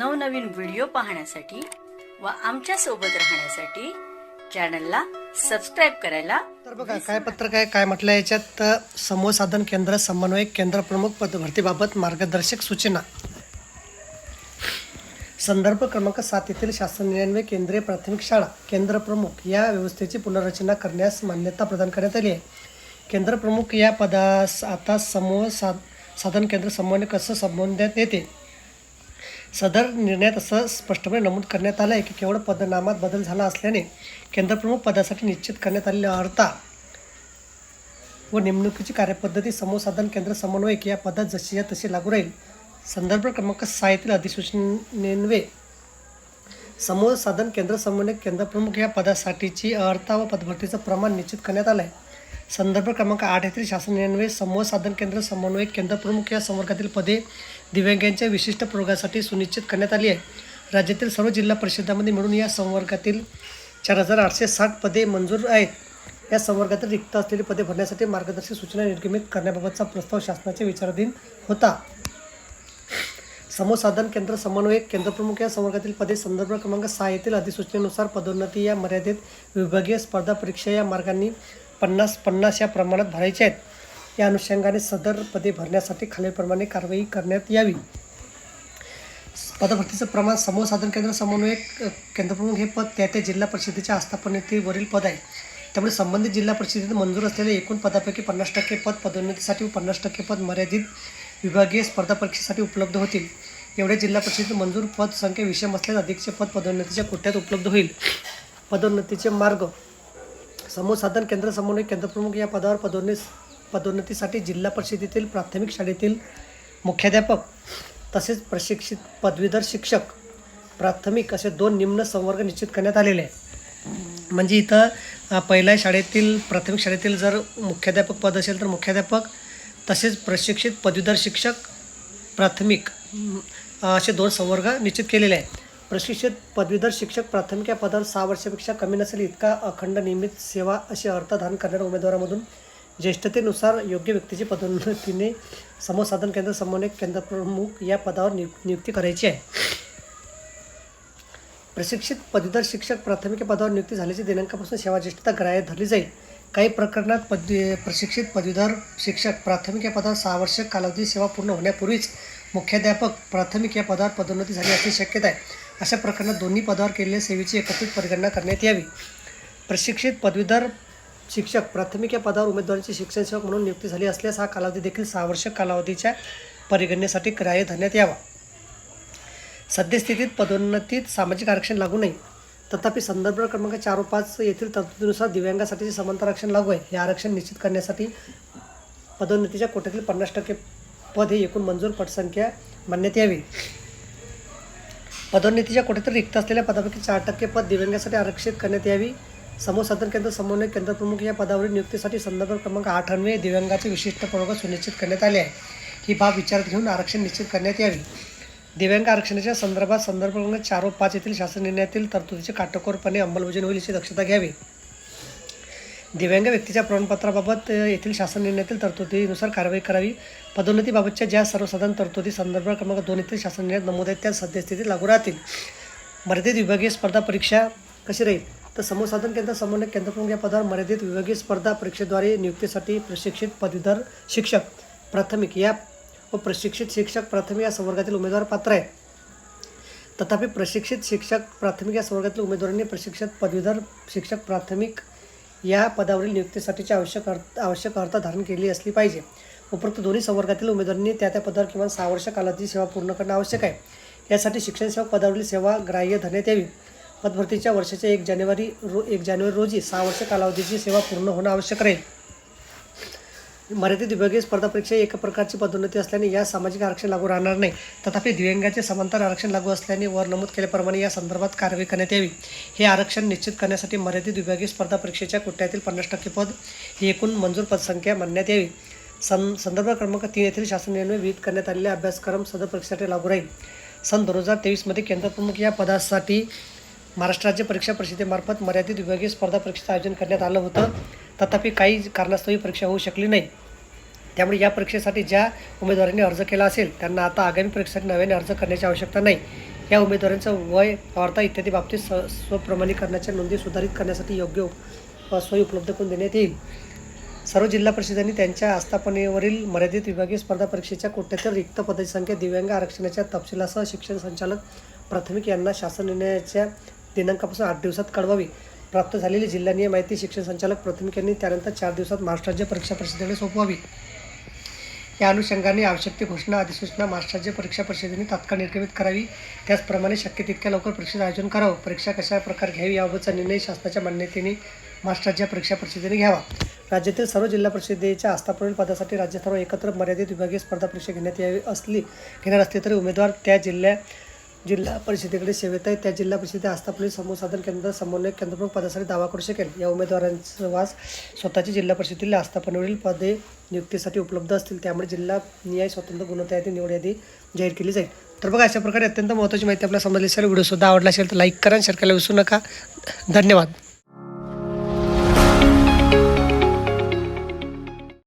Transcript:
नवनवीन व्हिडिओ पाहण्यासाठी व आमच्यासोबत राहण्यासाठी चॅनलला सबस्क्राईब करायला तर बघा काय पत्रक आहे काय म्हटलं याच्यात समूह साधन केंद्र समन्वयक केंद्र प्रमुख पदभरतीबाबत मार्गदर्शक सूचना. संदर्भ क्रमांक सात येथील शासन निर्णय केंद्रीय प्राथमिक शाळा केंद्र प्रमुख या व्यवस्थेची पुनर्रचना करण्यास मान्यता प्रदान करण्यात आली आहे. केंद्र प्रमुख या पदास आता समूह साध साधन केंद्र समन्वय कसं संबोधण्यात येते? सदर निर्णयात असं स्पष्टपणे नमूद करण्यात आलं आहे की केवळ पदनामात बदल झाला असल्याने केंद्रप्रमुख पदासाठी निश्चित करण्यात आलेल्या अर्हता व नेमणुकीची कार्यपद्धती समूह साधन केंद्र समन्वयक या पदात जशी या तशी लागू राहील. संदर्भ क्रमांक सहा अधिसूचनेन्वे. समूह साधन केंद्र समन्वयक केंद्रप्रमुख या पदासाठीची अर्हता व पदभरतीचं प्रमाण निश्चित करण्यात आलं आहे संदर्भ क्रमांक आठ येथील शासन निर्णय समूह साधन केंद्र समन्वयक केंद्रप्रमुख या संवर्गातील पदे दिव्यांगांच्या विशिष्ट प्रयोगासाठी सुनिश्चित करण्यात आली आहे राज्यातील सर्व जिल्हा परिषदांमध्ये मिळून या संवर्गातील चार हजार आठशे साठ पदे मंजूर आहेत. या संवर्गातील रिक्त असलेली पदे भरण्यासाठी मार्गदर्शक सूचना निर्गमित करण्याबाबतचा प्रस्ताव शासनाच्या विचाराधीन होता. समूह साधन केंद्र समन्वयक केंद्रप्रमुख या संवर्गातील पदे संदर्भ क्रमांक सहा येथील अधिसूचनेनुसार पदोन्नती या मर्यादेत विभागीय स्पर्धा परीक्षा या मार्गांनी पन्नास पन्नास या प्रमाणात भरायचे आहेत. या अनुषंगाने सदर पदे भरण्यासाठी खालीलप्रमाणे कारवाई करण्यात यावी. पदभरतीचं प्रमाण समूह साधन केंद्र समन्वयक केंद्रप्रमुख हे पद त्या त्या जिल्हा परिषदेच्या आस्थापनेवरील पद आहे. त्यामुळे संबंधित जिल्हा परिषदेत मंजूर असलेले एकूण पदापैकी पन्नास टक्के पद पदोन्नतीसाठी व पन्नास टक्के पद मर्यादित विभागीय स्पर्धा परीक्षेसाठी उपलब्ध होतील. एवढ्या जिल्हा परिषदेत मंजूर पद संख्या विषम असल्यास अधिकचे पद पदोन्नतीच्या कोट्यात उपलब्ध होईल. पदोन्नतीचे मार्ग समूह साधन केंद्र समन्वय केंद्रप्रमुख या पदावर पदोन्नत पदोन्नतीसाठी जिल्हा परिषदेतील प्राथमिक शाळेतील मुख्याध्यापक तसेच प्रशिक्षित पदवीधर शिक्षक प्राथमिक असे दोन निम्न संवर्ग निश्चित करण्यात आलेले आहे म्हणजे इथं पहिल्या शाळेतील प्राथमिक शाळेतील जर मुख्याध्यापक पद असेल तर मुख्याध्यापक तसेच प्रशिक्षित पदवीधर शिक्षक प्राथमिक असे दोन संवर्ग निश्चित केलेले आहेत. प्रशिक्षित पदवीधर शिक्षक प्राथमिक या पदावर सहा वर्षापेक्षा कमी नसेल इतका अखंड नियमित सेवा असे अर्थधान करणाऱ्या उमेदवारामधून ज्येष्ठतेनुसार योग्य व्यक्तीची पदोन्नतीने समसाधन केंद्र समन्वयक केंद्र प्रमुख या पदावर नियु नियुक्ती करायची आहे. प्रशिक्षित पदवीधर शिक्षक प्राथमिक या पदावर नियुक्ती झाल्याच्या दिनांकापासून सेवा ज्येष्ठता ग्राह्य धरली जाईल. काही प्रकरणात पदवी प्रशिक्षित पदवीधर शिक्षक प्राथमिक या पदावर सहा वर्ष कालावधी सेवा पूर्ण होण्यापूर्वीच मुख्याध्यापक प्राथमिक या पदावर पदोन्नती झाली असे शक्यता आहे. अशा प्रकरणात दोन्ही पदावर केलेल्या सेवेची एकत्रित परिगणना करण्यात यावी. प्रशिक्षित पदवीधर शिक्षक प्राथमिक या पदावर उमेदवारांची शिक्षण सेवक म्हणून नियुक्ती झाली असल्यास हा कालावधी देखील सहा वर्ष कालावधीच्या परिगणनेसाठी ग्राह्य धरण्यात यावा. सद्यस्थितीत पदोन्नतीत सामाजिक आरक्षण लागू नाही तथापि संदर्भ क्रमांक चार व पाच येथील तरतुदीनुसार दिव्यांगासाठीचे समांतर आरक्षण लागू आहे. हे आरक्षण निश्चित करण्यासाठी पदोन्नतीच्या कोट्यातील पन्नास टक्के पद हे एकूण मंजूर पटसंख्या मानण्यात यावी. पदोन्नतीच्या कुठेतरी रिक्त असलेल्या पदापैकी चार टक्के पद दिव्यांगासाठी आरक्षित करण्यात यावी. समोर साधन केंद्र समन्वय केंद्र प्रमुख या पदावरील नियुक्तीसाठी संदर्भ क्रमांक आठ अन्वये दिव्यांगाचे विशिष्ट प्रवर्ग सुनिश्चित करण्यात आले आहे. ही बाब विचारात घेऊन आरक्षण निश्चित करण्यात यावी. दिव्यांग आरक्षणाच्या संदर्भात संदर्भ क्रमांक चार व पाच येथील शासन निर्णयातील तरतुदीचे काटेकोरपणे अंमलबजावणी होईल याची दक्षता घ्यावी. दिव्यांग व्यक्तीच्या प्रमाणपत्राबाबत येथील शासन निर्णयातील तरतुदीनुसार कारवाई करावी. पदोन्नतीबाबतच्या ज्या सर्वसाधारण तरतुदी संदर्भ क्रमांक दोन येथील शासन निर्णयात नमूद आहेत त्या सद्यस्थितीत लागू राहतील. मर्यादित विभागीय स्पर्धा परीक्षा कशी राहील? तर समूह साधन केंद्र समन्वय केंद्रप्रमुख या पदावर मर्यादित विभागीय स्पर्धा परीक्षेद्वारे नियुक्तीसाठी प्रशिक्षित पदवीधर शिक्षक प्राथमिक या व प्रशिक्षित शिक्षक प्राथमिक या संवर्गातील उमेदवार पात्र आहेत. तथापि प्रशिक्षित शिक्षक प्राथमिक या संवर्गातील उमेदवारांनी प्रशिक्षित पदवीधर शिक्षक प्राथमिक या पदावरील नियुक्तीसाठीची आवश्यक अर्थ आवश्यक अर्थ धारण केली असली पाहिजे. उपरोक्त दोन्ही संवर्गातील उमेदवारांनी त्या त्या पदावर किमान सहा वर्ष कालावधी सेवा पूर्ण करणं आवश्यक आहे. यासाठी शिक्षण सेवक पदावरील सेवा ग्राह्य धरण्यात यावी. पदभरतीच्या वर्षाच्या एक जानेवारी रो एक जानेवारी रोजी सहा वर्ष कालावधीची सेवा पूर्ण होणं आवश्यक राहील. मर्यादित विभागीय स्पर्धा परीक्षा एक प्रकारची पदोन्नती असल्याने या सामाजिक आरक्षण लागू राहणार नाही. तथापि दिव्यांगाचे समांतर आरक्षण लागू असल्याने वर नमूद केल्याप्रमाणे या संदर्भात कारवाई करण्यात यावी. हे आरक्षण निश्चित करण्यासाठी मर्यादित विभागीय स्पर्धा परीक्षेच्या कोट्यातील पन्नास टक्के पद ही एकूण मंजूर पदसंख्या मानण्यात यावी. सं संदर्भ क्रमांक तीन येथील शासन निर्णय विहित करण्यात आलेले अभ्यासक्रम सदर परीक्षेसाठी लागू राहील. सन दोन हजार तेवीसमध्ये केंद्रप्रमुख या पदासाठी महाराष्ट्र राज्य परीक्षा परिषदेमार्फत मर्यादित विभागीय स्पर्धा परीक्षेचं आयोजन करण्यात आलं होतं. तथापि काही कारणास्तव ही परीक्षा होऊ शकली नाही. त्यामुळे या परीक्षेसाठी ज्या उमेदवारांनी अर्ज केला असेल त्यांना आता आगामी परीक्षेसाठी नव्याने अर्ज करण्याची आवश्यकता नाही. या उमेदवारांचं वय वार्ता इत्यादी बाबतीत स स्वप्रमाणीकरणाच्या नोंदी सुधारित करण्यासाठी योग्य सोयी उपलब्ध करून देण्यात येईल. सर्व जिल्हा परिषदांनी त्यांच्या आस्थापनेवरील मर्यादित विभागीय स्पर्धा परीक्षेच्या कोट्यातील रिक्त पदाची संख्या दिव्यांग आरक्षणाच्या तपशिलासह शिक्षण संचालक प्राथमिक यांना शासन निर्णयाच्या दिनांकापासून आठ दिवसात कळवावी. प्राप्त झालेली जिल्हानीय माहिती शिक्षण संचालक प्राथमिक यांनी त्यानंतर चार दिवसात महाराष्ट्र राज्य परीक्षा परिषदेकडे सोपवावी. या अनुषंगाने आवश्यक ती घोषणा अधिसूचना महाराष्ट्राच्या परीक्षा परिषदेने तात्काळ निर्गमित करावी. त्याचप्रमाणे शक्य तितक्या लवकर परीक्षेचं आयोजन करावं. परीक्षा कशा प्रकारे घ्यावी याबाबतचा निर्णय शासनाच्या मान्यतेने महाराष्ट्राच्या परीक्षा परिषदेने घ्यावा. राज्यातील सर्व जिल्हा परिषदेच्या आस्थापनीय पदासाठी राज्यस्तरावर एकत्र मर्यादित विभागीय स्पर्धा परीक्षा घेण्यात यावी असली घेणार असली तरी उमेदवार त्या जिल्ह्या जिल्हा परिषदेकडे सेवेत आहे त्या जिल्हा परिषदे आस्थापनीय समूह साधन केंद्र समन्वय केंद्रप्रमुख पदासाठी दावा करू शकेल. या उमेदवारांचा वास स्वतःची जिल्हा परिषदेतील आस्थापनेवरील पदे नियुक्तीसाठी उपलब्ध असतील त्यामुळे जिल्हा न्याय स्वतंत्र गुणवत्ता यादी निवड यादी जाहीर केली जाईल. तर बघा अशा प्रकारे अत्यंत महत्त्वाची माहिती आपल्याला समजली असेल व्हिडिओ सुद्धा आवडला असेल तर लाईक करा शेअर करायला विसरू नका. धन्यवाद.